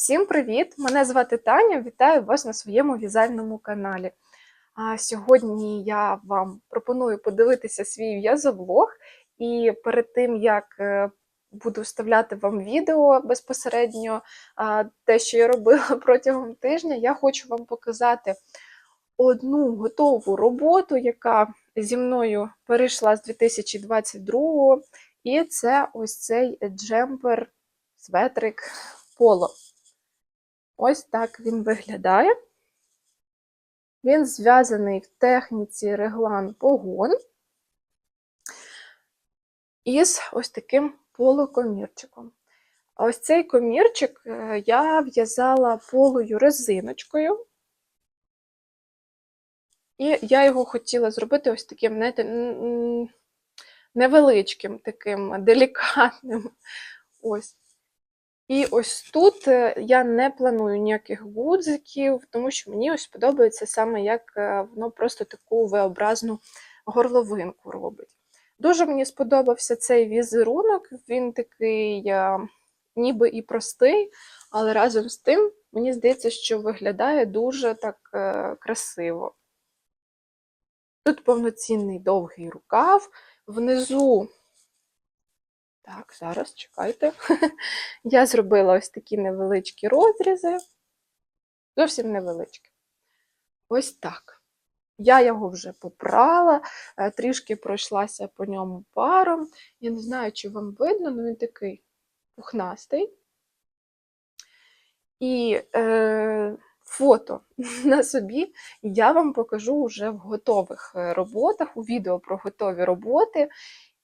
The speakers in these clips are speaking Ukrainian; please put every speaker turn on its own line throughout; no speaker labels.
Всім привіт! Мене звати Таня. Вітаю вас на своєму в'язальному каналі. А сьогодні я вам пропоную подивитися свій в'язовлог. І перед тим як е, буду вставляти вам відео безпосередньо, те, що я робила протягом тижня, я хочу вам показати одну готову роботу, яка зі мною перейшла з 2022 і це ось цей джемпер, светрик поло. Ось так він виглядає. Він зв'язаний в техніці реглан погон із ось таким полукомірчиком. Ось цей комірчик е, я в'язала полою резиночкою. І я його хотіла зробити ось таким, знаєте, невеличким, таким делікатним. Ось. І ось тут е, я не планую ніяких гудзиків, тому що мені ось подобається саме, як е, воно просто таку V-образну горловинку робить. Дуже мені сподобався цей візерунок, він такий е, ніби і простий, але разом з тим, мені здається, що виглядає дуже так красиво. Тут повноцінний довгий рукав, внизу так, зараз чекайте. Я зробила ось такі невеличкі розрізи. Зовсім невеличкі. Ось так. Я його вже попрала, е, трішки пройшлася по ньому паром. Я не знаю, чи вам видно, але він такий пухнастий. І е, фото на собі я вам покажу вже в готових е, роботах, у відео про готові роботи.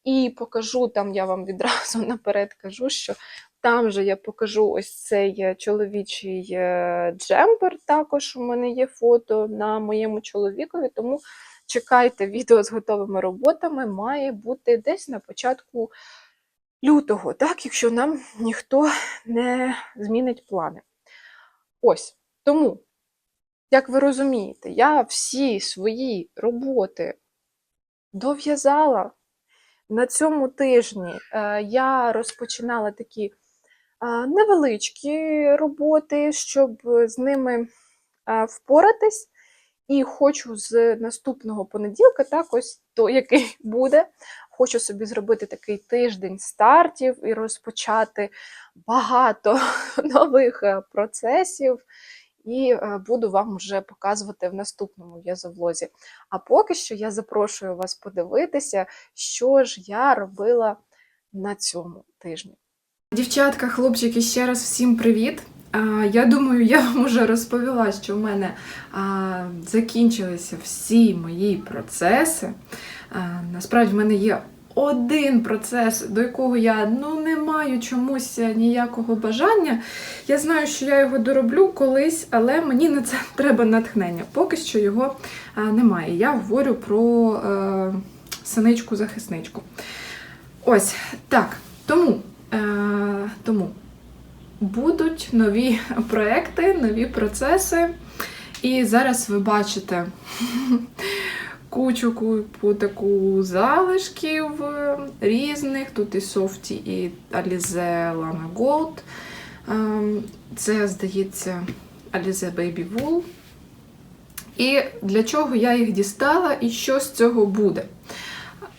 І покажу там, я вам відразу наперед кажу, що там же я покажу ось цей чоловічий е, джемпер. Також у мене є фото на моєму чоловікові, тому чекайте відео з готовими роботами, має бути десь на початку лютого, так, якщо нам ніхто не змінить плани. Ось. Тому, як ви розумієте, я всі свої роботи дов'язала. На цьому тижні е, я розпочинала такі е, невеличкі роботи, щоб з ними е, впоратись. І хочу з наступного понеділка, так ось то, який буде, хочу собі зробити такий тиждень стартів і розпочати багато нових процесів. І е, буду вам вже показувати в наступному в'язовлозі. А поки що я запрошую вас подивитися, що ж я робила на цьому тижні.
Дівчатка, хлопчики, ще раз всім привіт. Я думаю, я вам вже розповіла, що в мене закінчилися всі мої процеси. Насправді, в мене є один процес, до якого я ну, не маю чомусь ніякого бажання. Я знаю, що я його дороблю колись, але мені на це треба натхнення. Поки що його а, немає. Я говорю про е, синичку-захисничку. Ось так. Тому. Е, тому будуть нові проекти, нові процеси. І зараз ви бачите кучу купу таку залишків е, різних. Тут і Софті, і Alize Lana Gold. Ем, Це, здається, Alize Baby Wool. І для чого я їх дістала і що з цього буде?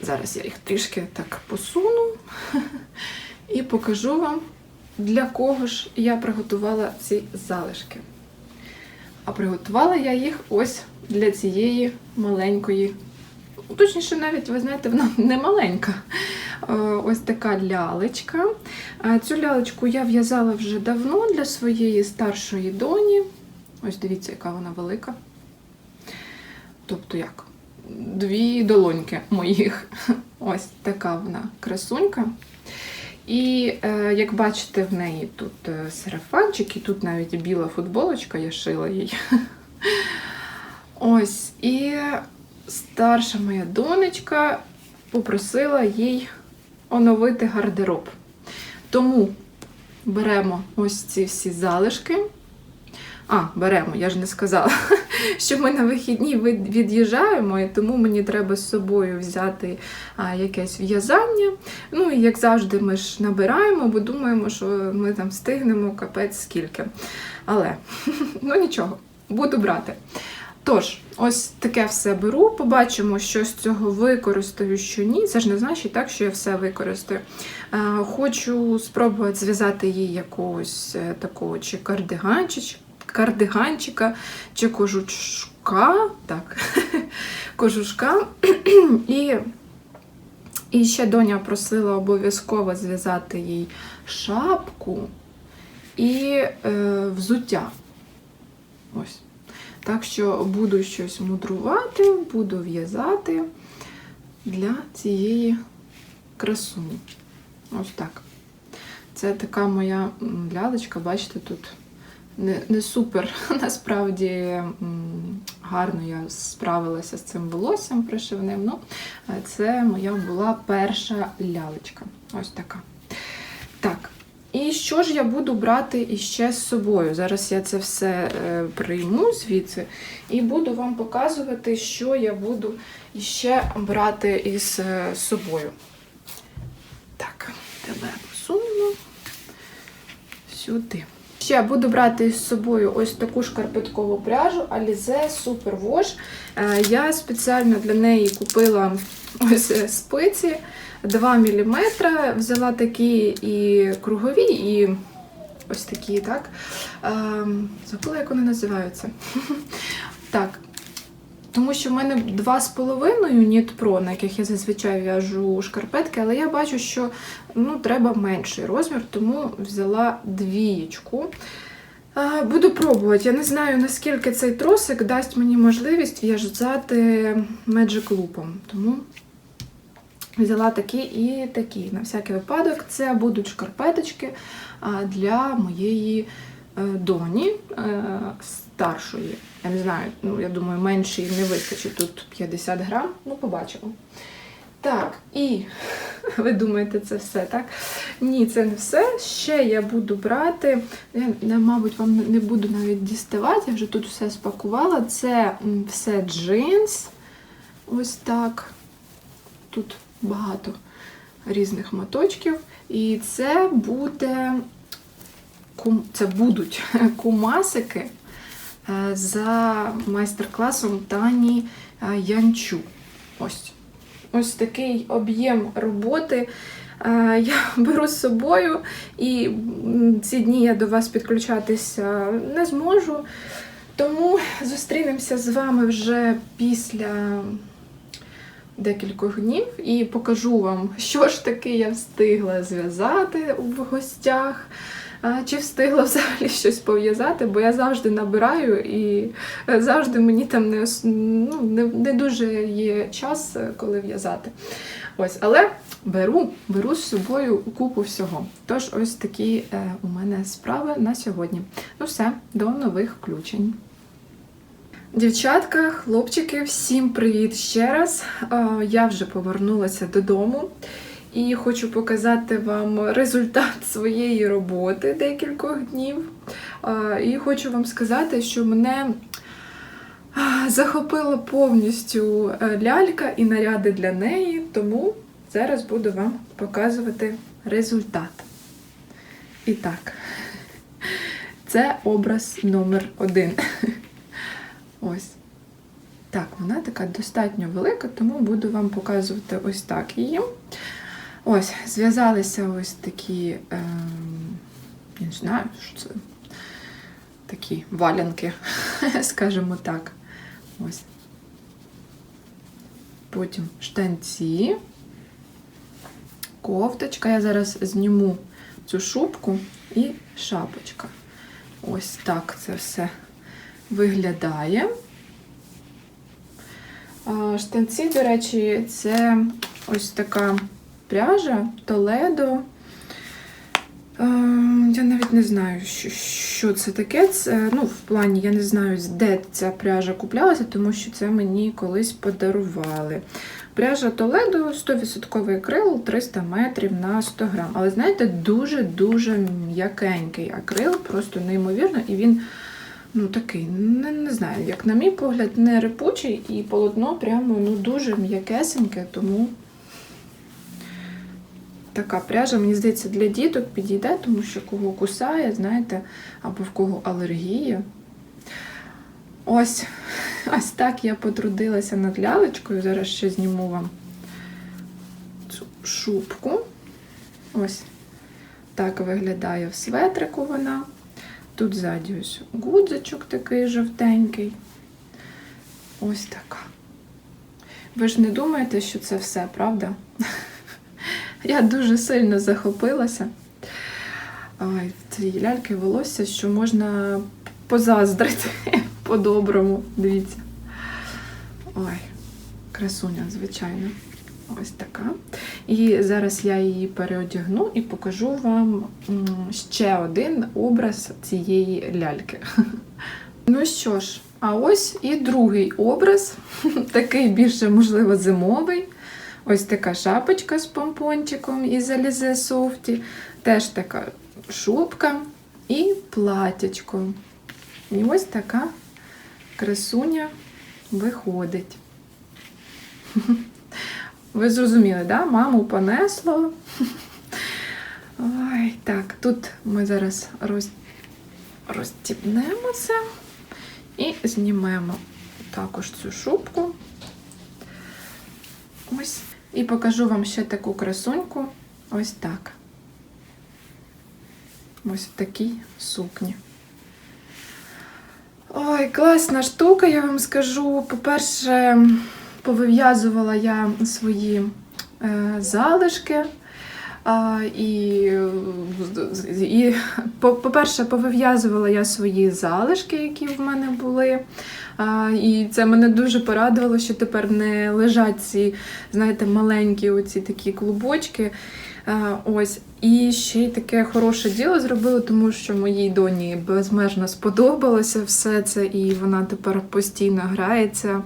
Зараз я їх трішки так посуну і покажу вам, для кого ж я приготувала ці залишки. А приготувала я їх ось для цієї маленької. Точніше, навіть, ви знаєте, вона не маленька. Е, Ось така лялечка. Е, Цю лялечку я в'язала вже давно для своєї старшої доні. Ось дивіться, яка вона велика. Тобто як? Дві долоньки моїх. Ось така вона красунька. І е, як бачите, в неї тут е, сарафанчик, і тут навіть біла футболочка, я шила їй. Ось. І старша моя донечка попросила їй оновити гардероб. Тому беремо ось ці всі залишки, А, беремо, я ж не сказала, що ми на вихідні від'їжджаємо, і тому мені треба з собою взяти а, якесь в'язання. Ну і як завжди, ми ж набираємо, бо думаємо, що ми там встигнемо капець скільки. Але ну нічого, буду брати. Тож, ось таке все беру, побачимо, що з цього використаю, що ні. Це ж не значить так, що я все використаю. Хочу спробувати зв'язати їй якогось е, такого чи кардиганчика, кардиганчика, чи кожушка. Так, кожушка. І, і ще доня просила обов'язково зв'язати їй шапку і е, взуття. Ось. Так що буду щось мудрувати, буду в'язати для цієї красуні. Ось так. Це така моя лялечка, бачите, тут не, не супер. Насправді гарно я справилася з цим волоссям пришивним. Ну, це моя була перша лялечка. Ось така. Так. І що ж я буду брати іще з собою? Зараз я це все е, прийму звідси і буду вам показувати, що я буду іще брати із е, собою. Так, тебе посуну сюди. Ще буду брати з собою ось таку шкарпеткову пряжу Alize Super Wash. Е, Я спеціально для неї купила ось е, спиці 2 мм. Взяла такі і кругові, і ось такі, так. Ем, Забула, як вони називаються. Так. Тому що в мене 2,5 Knit Pro, на яких я зазвичай в'яжу шкарпетки, але я бачу, що ну, треба менший розмір, тому взяла двієчку. Буду пробувати. Я не знаю, наскільки цей тросик дасть мені можливість в'язати Magic Loop. Тому взяла такі і такі. На всякий випадок, це будуть шкарпеточки для моєї е, доні е, старшої. Я не знаю, ну я думаю, меншої не вистачить тут 50 грам. Ну, побачимо. Так, і ви думаєте, це все, так? Ні, це не все. Ще я буду брати. Я, мабуть, вам не буду навіть діставати, я вже тут все спакувала. Це все джинс. Ось так. Тут багато різних моточків. І це буде це будуть кумасики за майстер-класом Тані е, Янчу. Ось. Ось такий об'єм роботи е, я беру з собою, і ці дні я до вас підключатися не зможу. Тому зустрінемося з вами вже після декількох днів і покажу вам, що ж таки я встигла зв'язати в гостях. Чи встигла взагалі щось пов'язати, бо я завжди набираю і е, завжди мені там не, ну, не, не дуже є час, е, коли в'язати. Ось, але беру, беру з собою купу всього. Тож ось такі е, у мене справи на сьогодні. Ну все, до нових включень. Дівчатка, хлопчики, всім привіт ще раз. Я вже повернулася додому і хочу показати вам результат своєї роботи декількох днів. І хочу вам сказати, що мене захопила повністю е, лялька і наряди для неї, тому зараз буду вам показувати результат. І так, це образ номер один. Ось. Так, вона така достатньо велика, тому буду вам показувати ось так її. Ось, зв'язалися ось такі, ем, я не знаю, що це такі валянки, скажімо так. Ось. Потім штанці, кофточка. Я зараз зніму цю шубку і шапочка. Ось так це все виглядає. Штанці, до речі, це ось така пряжа Толедо. Ем, Я навіть не знаю, що, це таке. Це, ну, в плані, я не знаю, де ця пряжа куплялася, тому що це мені колись подарували. Пряжа Толедо 100% акрил 300 метрів на 100 грам. Але знаєте, дуже-дуже м'якенький акрил, просто неймовірно, і він ну такий, не, не знаю, як на мій погляд, не репучий і полотно прямо ну, дуже м'якесеньке, тому така пряжа, мені здається, для діток підійде, тому що кого кусає, знаєте, або в кого алергія. Ось, ось так я потрудилася над лялечкою. Зараз ще зніму вам цю шубку. Ось так виглядає в светрику вона. Тут ззаді ось гудзичок такий жовтенький. Ось така. Ви ж не думаєте, що це все, правда? Я дуже сильно захопилася. Ой, в цій ляльки волосся, що можна позаздрити по-доброму. Дивіться. Ой, красуня, звичайно. Ось така. І зараз я її переодягну і покажу вам ще один образ цієї ляльки. Ну що ж, а ось і другий образ, такий більше, можливо, зимовий. Ось така шапочка з помпончиком із Alize Softy. Теж така шубка і платячко. І ось така красуня виходить. Ви зрозуміли, да? Маму понесло. Ой, так, тут ми зараз роз... розстібнемо це і знімемо також цю шубку. Ось. І покажу вам ще таку красуньку. Ось так. Ось в такій сукні. Ой, класна штука, я вам скажу. По-перше, повив'язувала я свої е, залишки. І, і, по- по-перше, повив'язувала я свої залишки, які в мене були. І це мене дуже порадувало, що тепер не лежать ці, знаєте, маленькі оці такі клубочки. Ось. І ще й таке хороше діло зробила, тому що моїй доні безмежно сподобалося все це, і вона тепер постійно грається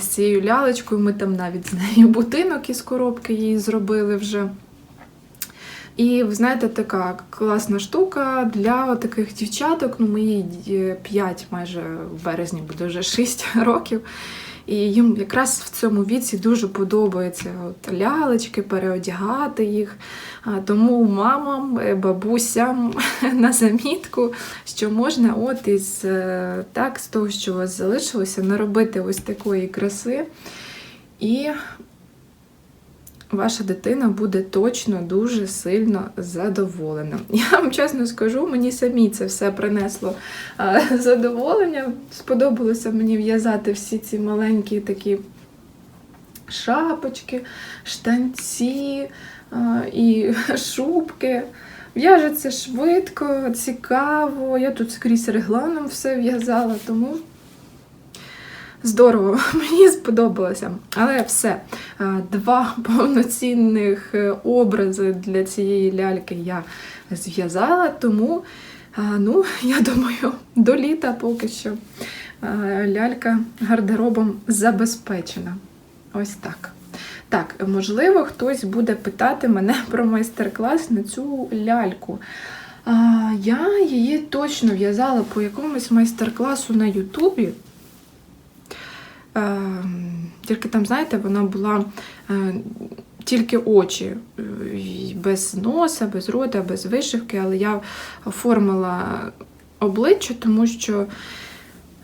з цією лялечкою. Ми там навіть з нею будинок із коробки її зробили вже. І ви знаєте, така класна штука для таких дівчаток. Ну, моїй 5 майже в березні буде вже 6 років. І їм якраз в цьому віці дуже подобається от лялечки, переодягати їх. Тому мамам, е, бабусям на замітку, що можна от із е, так, з того, що у вас залишилося, наробити ось такої краси. І ваша дитина буде точно дуже сильно задоволена. Я вам чесно скажу, мені самі це все принесло задоволення. Сподобалося мені в'язати всі ці маленькі такі шапочки, штанці і шубки. В'яжеться швидко, цікаво. Я тут скрізь регланом все в'язала, тому здорово, мені сподобалося. Але все, два повноцінних е, образи для цієї ляльки я зв'язала, тому, ну, я думаю, до літа поки що лялька гардеробом забезпечена. Ось так. Так, можливо, хтось буде питати мене про майстер-клас на цю ляльку. Я її точно в'язала по якомусь майстер-класу на Ютубі. Е, тільки там, знаєте, вона була е, тільки очі, е, без носа, без рота, без вишивки, але я оформила обличчя, тому що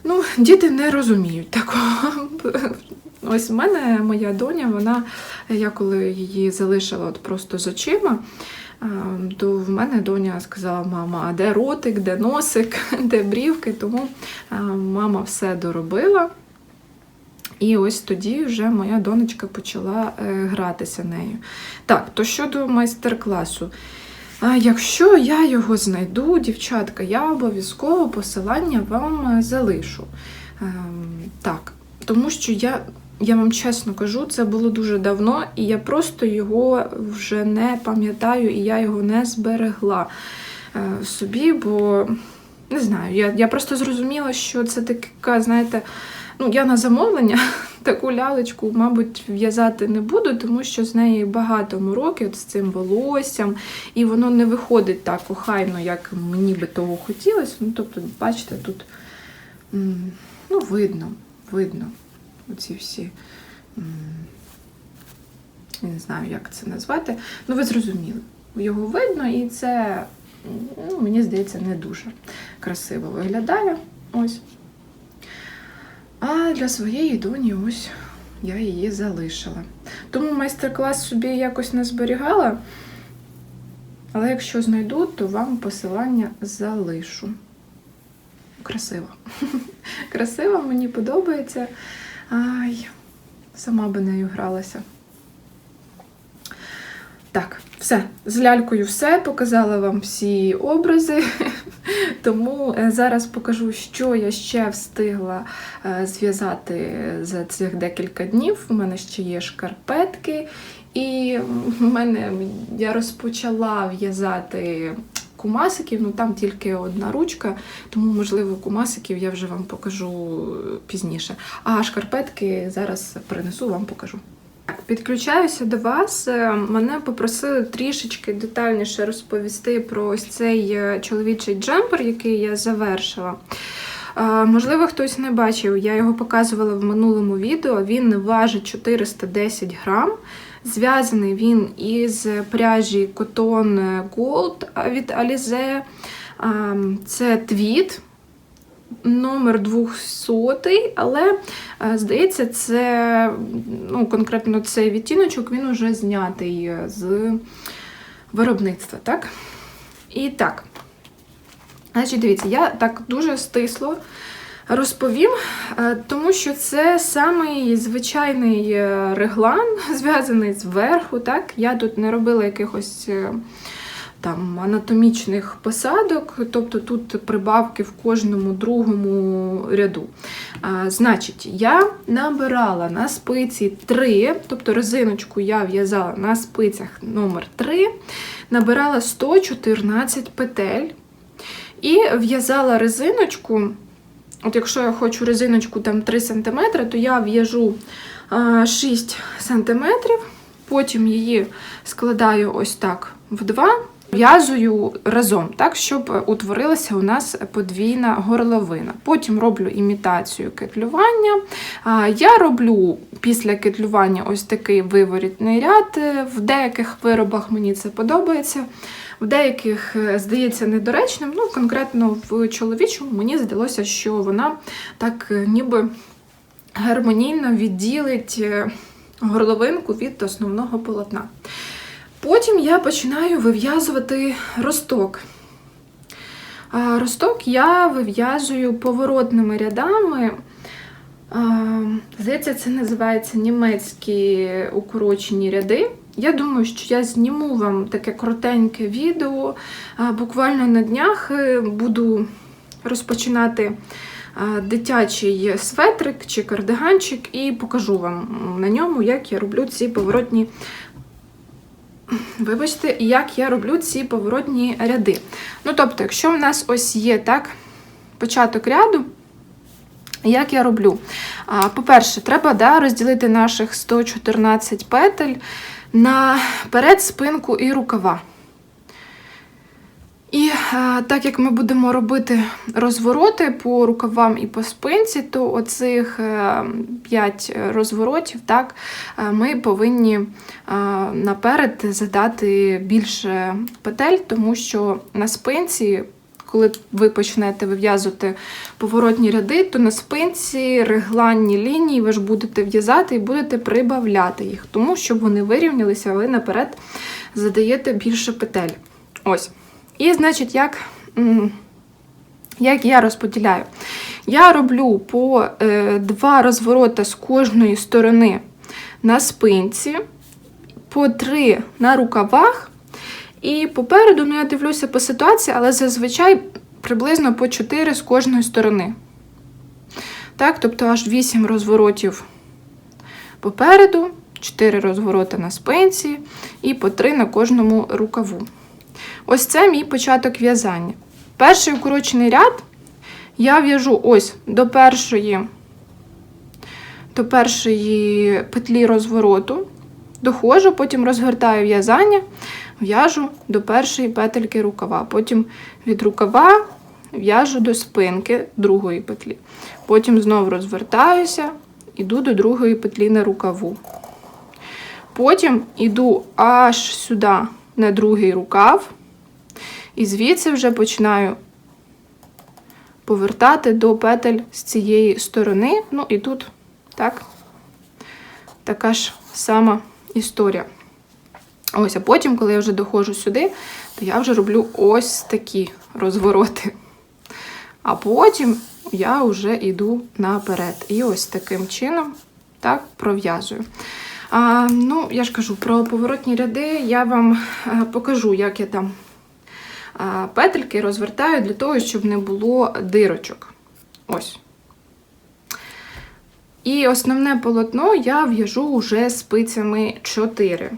ну, діти не розуміють такого. Ось в мене моя доня, вона, я коли її залишила от просто з очима, то в мене доня сказала: мама, а де ротик, де носик, де брівки? Тому мама все доробила. І ось тоді вже моя донечка почала е, гратися нею. Так, то щодо майстер-класу. А якщо я його знайду, дівчатка, я обов'язково посилання вам е, залишу. Ем, так, тому що я, я вам чесно кажу, це було дуже давно, і я просто його вже не пам'ятаю, і я його не зберегла е, собі, бо не знаю, я, я просто зрозуміла, що це така, знаєте, ну, я на замовлення таку лялечку, мабуть, в'язати не буду, тому що з неї багато мороки з цим волоссям, і воно не виходить так охайно, як мені би того хотілося. Ну, тобто, бачите, тут ну, видно, видно оці всі. Я не знаю, як це назвати. Ну, ви зрозуміли. Його видно, і це, ну, мені здається, не дуже красиво виглядає. Ось. А для своєї доні ось я її залишила. Тому майстер-клас собі якось не зберігала. Але якщо знайду, то вам посилання залишу. Красиво. Красиво, мені подобається. Ай, сама би нею гралася. Так, все. З лялькою все. Показала вам всі образи. Тому е, зараз покажу, що я ще встигла е, зв'язати за цих декілька днів. У мене ще є шкарпетки, і в мене я розпочала в'язати кумасиків, ну там тільки одна ручка, тому, можливо, кумасиків я вже вам покажу пізніше. А шкарпетки зараз принесу, вам покажу. Підключаюся до вас. Е, Мене попросили трішечки детальніше розповісти про ось цей е, чоловічий джемпер, який я завершила. Е, Можливо, хтось не бачив, я його показувала в минулому відео. Він важить 410 грам. Зв'язаний він із пряжі Cotton Gold від Alize. Це твіт номер 200, але е, здається, це ну, конкретно цей відтіночок він уже знятий е, з виробництва, так? І так. Значить, дивіться, я так дуже стисло розповім, е, тому що це самий звичайний реглан, зв'язаний зверху. так? Я тут не робила якихось. Там анатомічних посадок, тобто тут прибавки в кожному другому ряду. А, значить, я набирала на спиці 3, тобто резиночку я в'язала на спицях номер 3, набирала 114 петель і в'язала резиночку. От якщо я хочу резиночку там 3 см, то я в'яжу 6 см, потім її складаю ось так в 2 В'язую разом, так, щоб утворилася у нас подвійна горловина. Потім роблю імітацію кетлювання. Я роблю після кетлювання ось такий виворітний ряд. В деяких виробах мені це подобається, в деяких е, здається недоречним. Ну, конкретно в чоловічому мені здалося, що вона так е, ніби гармонійно відділить е, горловинку від основного полотна. Потім я починаю вив'язувати росток. Росток я вив'язую поворотними рядами. Здається, це називається німецькі укорочені ряди. Я думаю, що я зніму вам таке коротеньке відео. Буквально на днях е, буду розпочинати дитячий светрик чи кардиганчик і покажу вам на ньому, як я роблю ці поворотні Вибачте, як я роблю ці поворотні ряди. Ну, тобто, якщо в нас ось є так, початок ряду, як я роблю? По-перше, треба да, розділити наших 114 петель на перед, спинку і рукава. І а, так як ми будемо робити розвороти по рукавам і по спинці, то оцих 5 розворотів так, а, ми повинні наперед задати більше петель, тому що на спинці, коли ви почнете вив'язувати поворотні ряди, то на спинці регланні лінії ви ж будете в'язати і будете прибавляти їх, тому щоб вони вирівнялися, ви наперед задаєте більше петель. Ось. І, значить, як, як я розподіляю? Я роблю по е, два розвороти з кожної сторони на спинці, по три на рукавах. І попереду, ну я дивлюся по ситуації, але зазвичай приблизно по 4 з кожної сторони. Так, тобто аж 8 розворотів попереду, 4 розвороти на спинці і по 3 на кожному рукаву. Ось це мій початок в'язання. Перший укорочений ряд я в'яжу ось до першої, до першої петлі розвороту, доходжу, потім розгортаю в'язання, в'яжу до першої петельки рукава. Потім від рукава в'яжу до спинки другої петлі. Потім знову розвертаюся, іду до другої петлі на рукаву. Потім іду аж сюди на другий рукав, і звідси вже починаю повертати до петель з цієї сторони. Ну і тут так, така ж сама історія. Ось, а потім, коли я вже доходжу сюди, то я вже роблю ось такі розвороти. А потім я вже йду наперед. І ось таким чином так пров'язую. А, ну, я ж кажу, про поворотні ряди я вам е, покажу, як я там а, петельки розвертаю для того, щоб не було дирочок. Ось. І основне полотно я в'яжу вже спицями 4.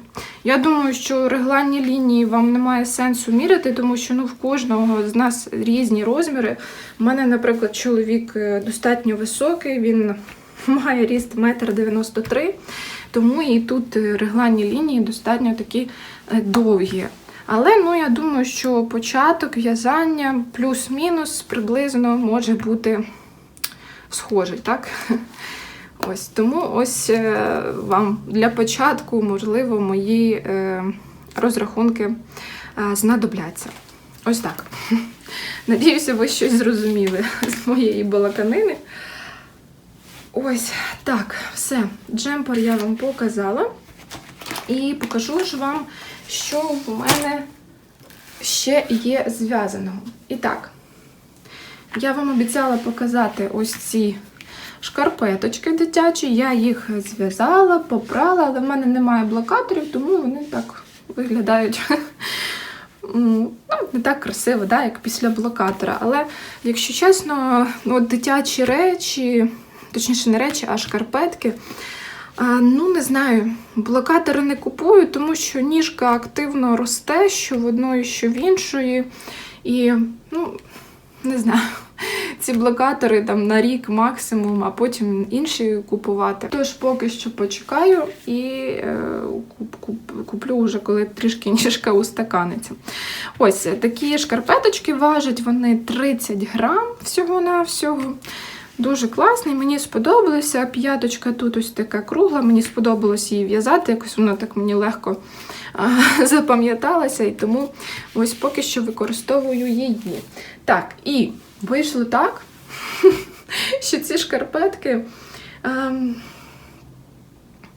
Я думаю, що регланні лінії вам немає сенсу міряти, тому що ну, в кожного з нас різні розміри. У мене, наприклад, чоловік е, достатньо високий, він має ріст 1,93 м, тому і тут е, регланні лінії достатньо такі е, довгі. Але ну, я думаю, що початок в'язання плюс-мінус приблизно може бути схожий, так? Ось тому ось е, вам для початку, можливо, мої розрахунки знадобляться. Ось так. Надіюся, ви щось зрозуміли з моєї балаканини. Ось так, все. Джемпер я вам показала. І покажу ж вам, що в мене ще є зв'язаного. І так, я вам обіцяла показати ось ці шкарпеточки дитячі. Я їх зв'язала, попрала, але в мене немає блокаторів, тому вони так виглядають. Ну, не так красиво, да, як після блокатора. Але, якщо чесно, ну, от дитячі речі, точніше, не речі, а шкарпетки. А, ну, не знаю, блокатори не купую, тому що ніжка активно росте, що в одної, що в іншої. І, ну, не знаю, ці блокатори там на рік максимум, а потім інші купувати. Тож поки що почекаю і е, куп, куп, куплю вже, коли трішки ніжка устаканиться. Ось такі шкарпеточки важать, вони 30 грам всього-навсього. Дуже класний, мені сподобалося. П'яточка тут ось така кругла, мені сподобалось її в'язати, якось вона так мені легко запам'яталася, і тому ось поки що використовую її. Так, і вийшло так, що ці шкарпетки. ем,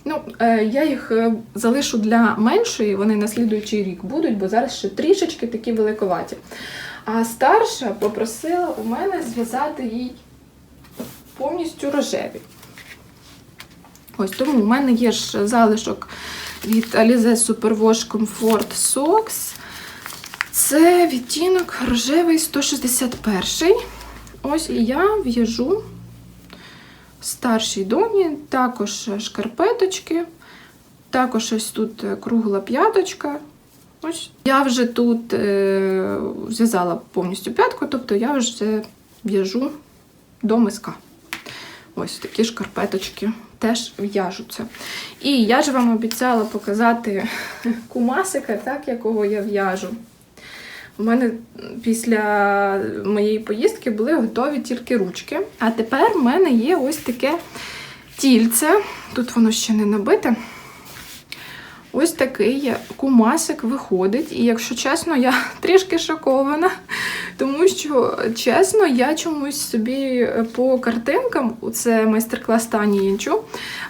Ну, е, я їх е, залишу для меншої, вони на слідуючий рік будуть, бо зараз ще трішечки такі великоваті. А старша попросила у мене зв'язати їй повністю рожеві. Ось тому у мене є ж залишок від Alize Superwash Comfort Socks. Це відтінок рожевий 161. Ось і я в'яжу старшій доні, також шкарпеточки, також ось тут кругла п'яточка. Ось я вже тут е, зв'язала повністю п'ятку, тобто я вже в'яжу до миска. Ось такі шкарпеточки теж в'яжуться. І я ж вам обіцяла показати кумасика, так, якого я в'яжу. У мене після моєї поїздки були готові тільки ручки. А тепер в мене є ось таке тільце. Тут воно ще не набите. Ось такий кумасик виходить. І якщо чесно, я трішки шокована, тому що, чесно, я чомусь собі по картинкам, це майстер-клас Тані Янчу,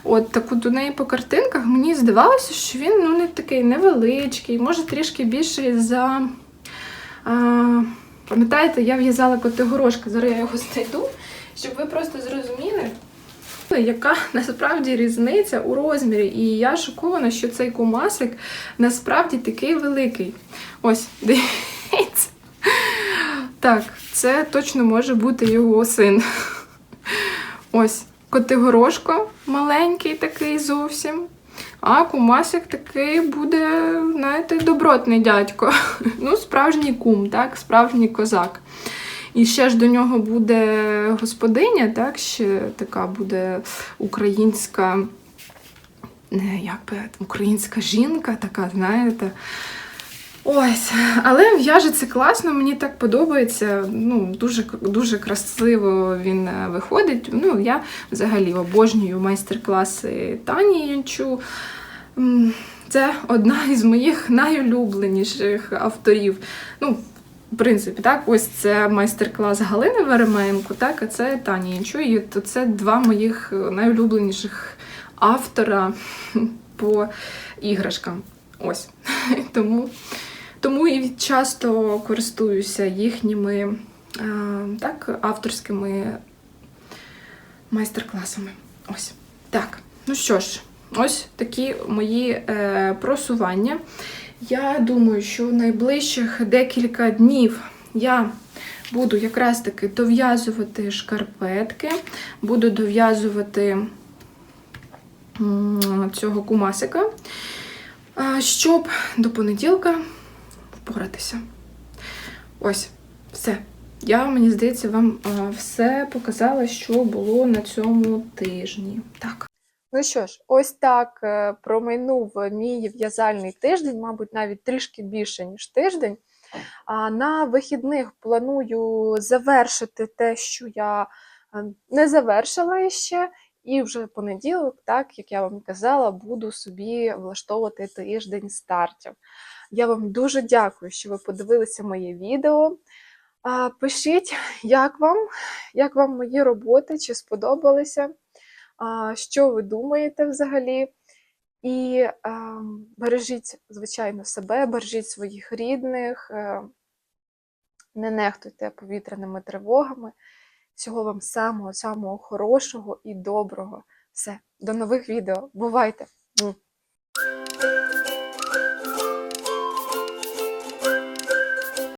от так от у неї по картинках мені здавалося, що він ну, не такий невеличкий, може трішки більший за. А, пам'ятаєте, я в'язала котигорошка, зараз я його знайду, щоб ви просто зрозуміли, яка насправді різниця у розмірі. І я шокована, що цей кумасик насправді такий великий. Ось, дивіться. Так, це точно може бути його син. Ось, котигорошко маленький такий зовсім. А кумасик такий буде, знаєте, добротний дядько. Ну, справжній кум, так, справжній козак. І ще ж до нього буде господиня, так, ще така буде українська, як би, українська жінка, така, знаєте. Ось, але в'яжеться класно, мені так подобається. Ну, дуже, дуже красиво він е, виходить. Ну, я взагалі обожнюю майстер-класи Тані Янчу. Це одна із моїх найулюбленіших авторів. Ну, в принципі, так, ось це майстер-клас Галини Веременко, так, а це Тані Янчу. То це два моїх найулюбленіших автора по іграшкам. Ось. Тому тому і часто користуюся їхніми е, так, авторськими майстер-класами. Ось. Так, ну що ж, ось такі мої е, просування. Я думаю, що найближчих декілька днів я буду якраз таки дов'язувати шкарпетки, буду дов'язувати цього кумасика, щоб до понеділка впоратися. Ось, все. Я, мені здається, вам все показала, що було на цьому тижні. Так.
Ну що ж, ось так е, промайнув мій в'язальний тиждень, мабуть, навіть трішки більше, ніж тиждень. На вихідних планую завершити те, що я е, не завершила ще. І вже в понеділок, так як я вам казала, буду собі влаштовувати тиждень стартів. Я вам дуже дякую, що ви подивилися моє відео. Пишіть, як вам, як вам мої роботи, чи сподобалися, що ви думаєте взагалі. І бережіть, звичайно, себе, бережіть своїх рідних, е, не нехтуйте повітряними тривогами. Всього вам самого-самого хорошого і доброго. Все, до нових відео. Бувайте!